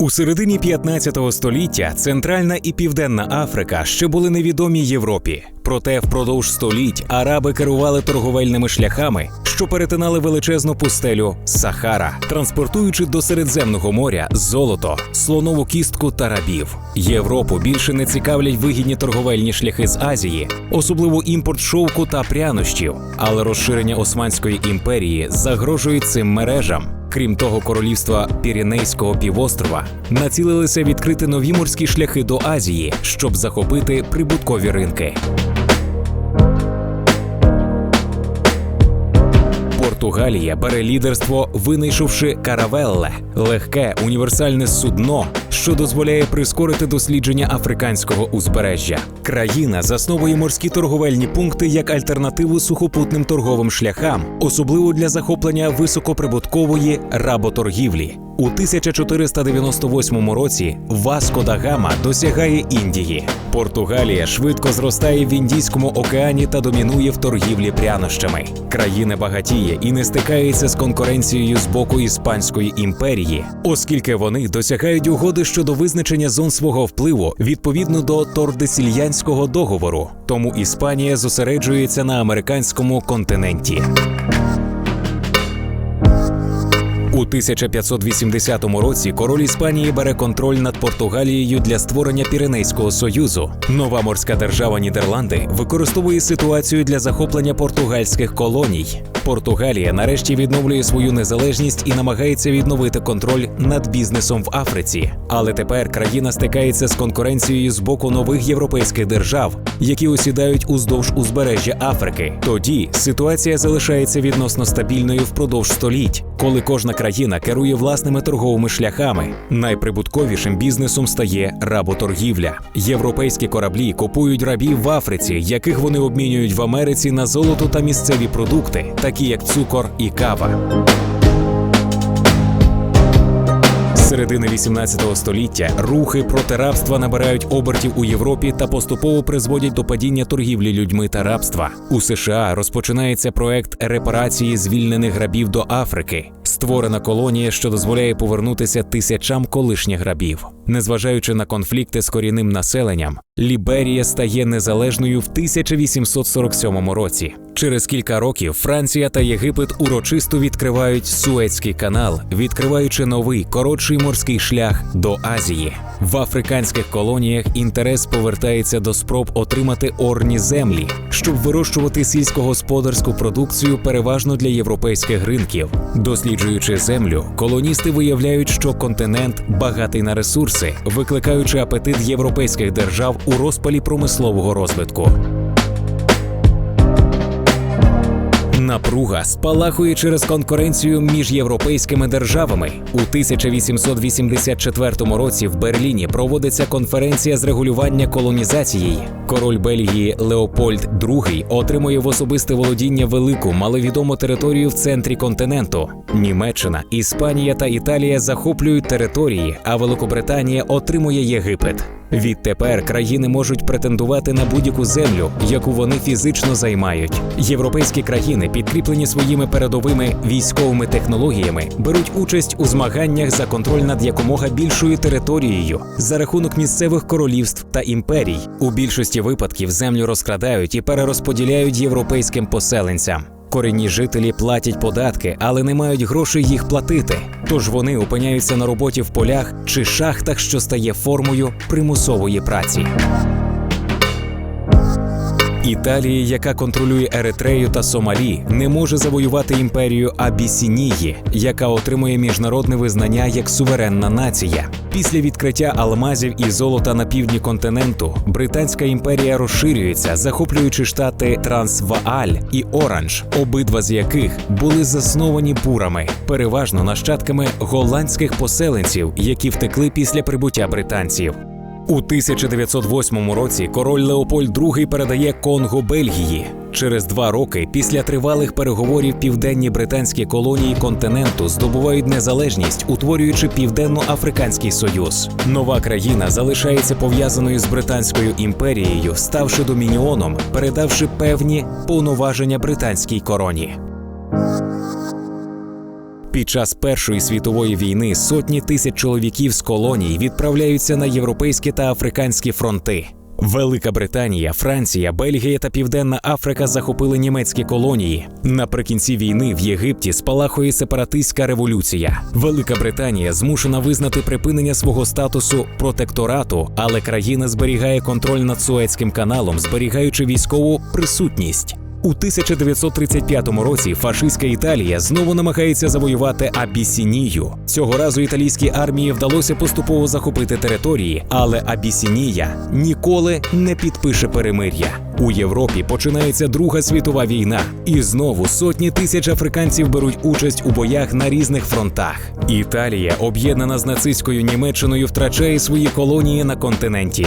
У середині 15 століття Центральна і Південна Африка ще були невідомі Європі. Проте впродовж століть араби керували торговельними шляхами, що перетинали величезну пустелю Сахара, транспортуючи до Середземного моря золото, слонову кістку та рабів. Європу більше не цікавлять вигідні торговельні шляхи з Азії, особливо імпорт шовку та прянощів. Але розширення Османської імперії загрожує цим мережам. Крім того, королівства Піренейського півострова націлилися відкрити нові морські шляхи до Азії, щоб захопити прибуткові ринки. Португалія бере лідерство, винайшовши каравелле легке універсальне судно, що дозволяє прискорити дослідження африканського узбережжя. Країна засновує морські торговельні пункти як альтернативу сухопутним торговим шляхам, особливо для захоплення високоприбуткової работоргівлі. У 1498 році Васко да Гама досягає Індії. Португалія швидко зростає в Індійському океані та домінує в торгівлі прянощами. Країна багатіє і не стикається з конкуренцією з боку Іспанської імперії, оскільки вони досягають угоди щодо визначення зон свого впливу відповідно до Тордесільянського договору. Тому Іспанія зосереджується на американському континенті. У 1580 році король Іспанії бере контроль над Португалією для створення Піренейського союзу. Нова морська держава Нідерланди використовує ситуацію для захоплення португальських колоній. Португалія нарешті відновлює свою незалежність і намагається відновити контроль над бізнесом в Африці. Але тепер країна стикається з конкуренцією з боку нових європейських держав, які осідають уздовж узбережжя Африки. Тоді ситуація залишається відносно стабільною впродовж століть, коли кожна країна керує власними торговими шляхами. Найприбутковішим бізнесом стає работоргівля. Європейські кораблі купують рабів в Африці, яких вони обмінюють в Америці на золото та місцеві продукти, такі як цукор і кава. Середини 18 століття рухи проти рабства набирають обертів у Європі та поступово призводять до падіння торгівлі людьми та рабства. У США розпочинається проект репарації звільнених рабів до Африки. Створена колонія, що дозволяє повернутися тисячам колишніх рабів. Незважаючи на конфлікти з корінним населенням, Ліберія стає незалежною в 1847 році. Через кілька років Франція та Єгипет урочисто відкривають Суецький канал, відкриваючи новий коротший морський шлях до Азії. В африканських колоніях інтерес повертається до спроб отримати орні землі, щоб вирощувати сільськогосподарську продукцію переважно для європейських ринків. Досліджуючи землю, колоністи виявляють, що континент багатий на ресурси, викликаючи апетит європейських держав у розпалі промислового розвитку. Напруга спалахує через конкуренцію між європейськими державами. У 1884 році в Берліні проводиться конференція з регулювання колонізації. Король Бельгії Леопольд II отримує в особисте володіння велику маловідому територію в центрі континенту. Німеччина, Іспанія та Італія захоплюють території, а Великобританія отримує Єгипет. Відтепер країни можуть претендувати на будь-яку землю, яку вони фізично займають. Європейські країни, підкріплені своїми передовими військовими технологіями, беруть участь у змаганнях за контроль над якомога більшою територією за рахунок місцевих королівств та імперій. У більшості випадків землю розкрадають і перерозподіляють європейським поселенцям. Корінні жителі платять податки, але не мають грошей їх платити. Тож вони опиняються на роботі в полях чи шахтах, що стає формою примусової праці. Італія, яка контролює Еретрею та Сомалі, не може завоювати імперію Абісінії, яка отримує міжнародне визнання як суверенна нація. Після відкриття алмазів і золота на півдні континенту Британська імперія розширюється, захоплюючи штати Трансвааль і Оранж, обидва з яких були засновані бурами, переважно нащадками голландських поселенців, які втекли після прибуття британців. У 1908 році король Леопольд II передає Конго Бельгії. Через два роки після тривалих переговорів південні британські колонії континенту здобувають незалежність, утворюючи Південно-Африканський Союз. Нова країна залишається пов'язаною з Британською імперією, ставши домініоном, передавши певні повноваження британській короні. Під час Першої світової війни сотні тисяч чоловіків з колоній відправляються на європейські та африканські фронти. Велика Британія, Франція, Бельгія та Південна Африка захопили німецькі колонії. Наприкінці війни в Єгипті спалахує сепаратистська революція. Велика Британія змушена визнати припинення свого статусу протекторату, але країна зберігає контроль над Суецьким каналом, зберігаючи військову присутність. У 1935 році фашистська Італія знову намагається завоювати Абісінію. Цього разу італійській армії вдалося поступово захопити території, але Абісінія ніколи не підпише перемир'я. У Європі починається Друга світова війна, і знову сотні тисяч африканців беруть участь у боях на різних фронтах. Італія, об'єднана з нацистською Німеччиною, втрачає свої колонії на континенті.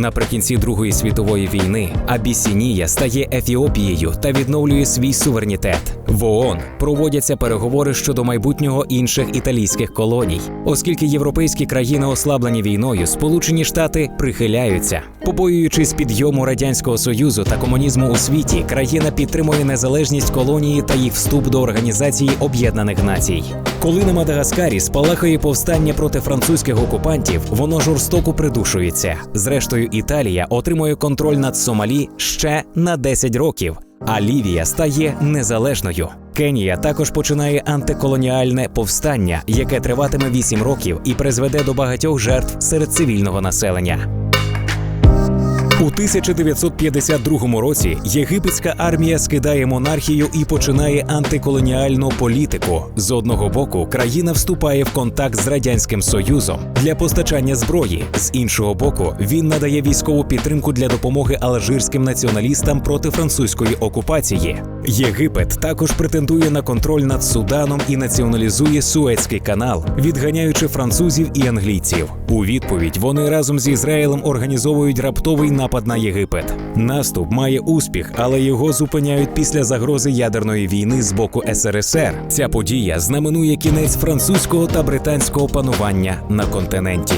Наприкінці Другої світової війни Абісінія стає Ефіопією та відновлює свій суверенітет. В ООН проводяться переговори щодо майбутнього інших італійських колоній, оскільки європейські країни ослаблені війною, Сполучені Штати прихиляються. Побоюючись підйому радянського союзу та комунізму у світі, країна підтримує незалежність колонії та їх вступ до Організації Об'єднаних Націй. Коли на Мадагаскарі спалахує повстання проти французьких окупантів, воно жорстоко придушується. Зрештою, Італія отримує контроль над Сомалі ще на 10 років. А Лівія стає незалежною. Кенія також починає антиколоніальне повстання, яке триватиме 8 років і призведе до багатьох жертв серед цивільного населення. У 1952 році єгипетська армія скидає монархію і починає антиколоніальну політику. З одного боку, країна вступає в контакт з радянським союзом для постачання зброї. З іншого боку, він надає військову підтримку для допомоги алжирським націоналістам проти французької окупації. Єгипет також претендує на контроль над Суданом і націоналізує Суецький канал, відганяючи французів і англійців. У відповідь вони разом з Ізраїлем організовують раптовий напад на Єгипет. Наступ має успіх, але його зупиняють після загрози ядерної війни з боку СРСР. Ця подія знаменує кінець французького та британського панування на континенті.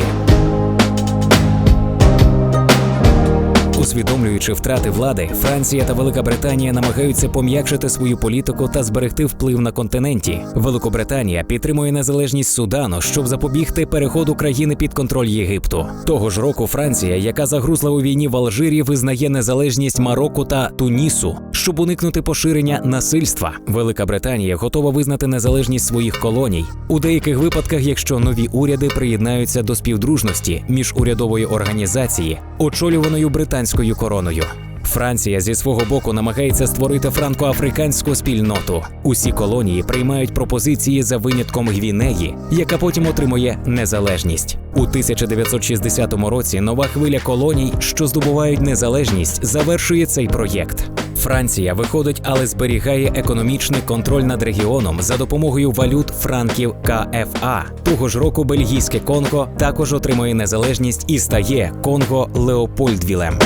Усвідомлюючи втрати влади, Франція та Велика Британія намагаються пом'якшити свою політику та зберегти вплив на континенті. Великобританія підтримує незалежність Судану, щоб запобігти переходу країни під контроль Єгипту. Того ж року Франція, яка загрузла у війні в Алжирі, визнає незалежність Марокко та Тунісу, щоб уникнути поширення насильства. Велика Британія готова визнати незалежність своїх колоній у деяких випадках, якщо нові уряди приєднаються до співдружності міжурядової організації, очолюваної британською короною. Франція зі свого боку намагається створити франко-африканську спільноту. Усі колонії приймають пропозиції за винятком Гвінеї, яка потім отримує незалежність. У 1960 році нова хвиля колоній, що здобувають незалежність, завершує цей проєкт. Франція виходить, але зберігає економічний контроль над регіоном за допомогою валют франків КФА. Того ж року бельгійське Конго також отримує незалежність і стає Конго Леопольдвілем.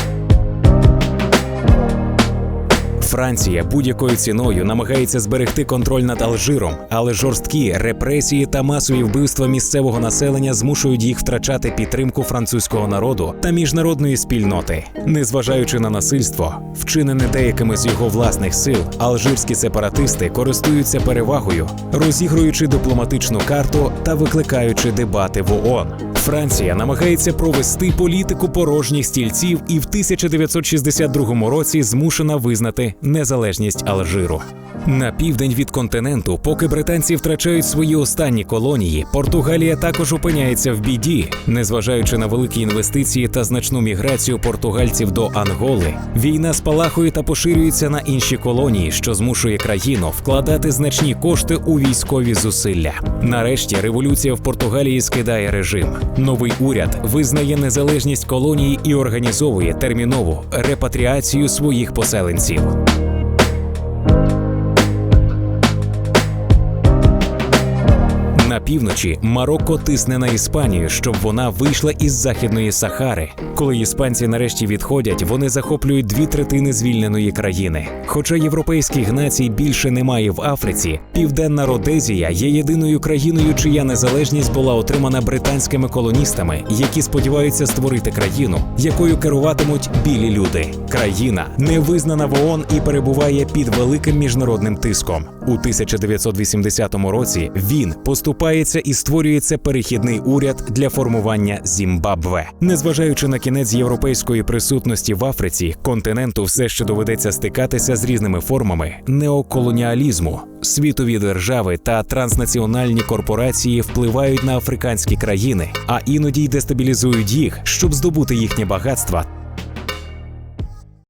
Франція будь-якою ціною намагається зберегти контроль над Алжиром, але жорсткі репресії та масові вбивства місцевого населення змушують їх втрачати підтримку французького народу та міжнародної спільноти. Незважаючи на насильство, вчинене деякими з його власних сил, алжирські сепаратисти користуються перевагою, розігруючи дипломатичну карту та викликаючи дебати в ООН. Франція намагається провести політику порожніх стільців і в 1962 році змушена визнати незалежність Алжиру. На південь від континенту, поки британці втрачають свої останні колонії, Португалія також опиняється в біді, незважаючи на великі інвестиції та значну міграцію португальців до Анголи. Війна спалахує та поширюється на інші колонії, що змушує країну вкладати значні кошти у військові зусилля. Нарешті революція в Португалії скидає режим. Новий уряд визнає незалежність колонії і організовує термінову репатріацію своїх поселенців. Півночі Марокко тисне на Іспанію, щоб вона вийшла із західної Сахари. Коли іспанці нарешті відходять, вони захоплюють дві третини звільненої країни. Хоча європейських націй більше немає в Африці, Південна Родезія є єдиною країною, чия незалежність була отримана британськими колоністами, які сподіваються створити країну, якою керуватимуть білі люди. Країна не визнана в ООН і перебуває під великим міжнародним тиском. У 1980 році він поступається і створюється перехідний уряд для формування Зімбабве. Незважаючи на кінець європейської присутності в Африці, континенту все ще доведеться стикатися з різними формами неоколоніалізму. Світові держави та транснаціональні корпорації впливають на африканські країни, а іноді й дестабілізують їх, щоб здобути їхнє багатства